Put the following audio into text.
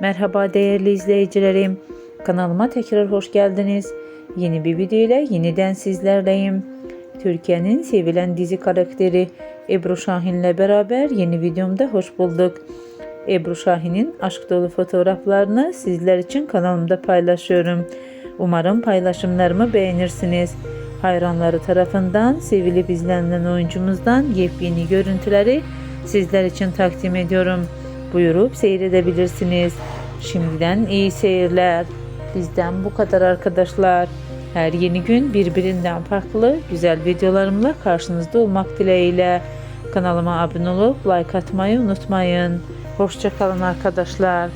Merhaba değerli izleyicilerim. Kanalıma tekrar hoş geldiniz. Yeni bir video ile yeniden sizlerleyim. Türkiye'nin sevilen dizi karakteri Ebru Şahin'le beraber yeni videomda hoş bulduk. Ebru Şahin'in aşk dolu fotoğraflarını sizler için kanalımda paylaşıyorum. Umarım paylaşımlarımı beğenirsiniz. Hayranları tarafından sevilip izlenen oyuncumuzdan yepyeni görüntüleri sizler için takdim ediyorum. Buyurup seyredebilirsiniz. Şimdiden iyi seyirler. Bizden bu kadar arkadaşlar. Her yeni gün birbirinden farklı güzel videolarımla karşınızda olmak dileğiyle. Kanalıma abone olup like atmayı unutmayın. Hoşçakalın arkadaşlar.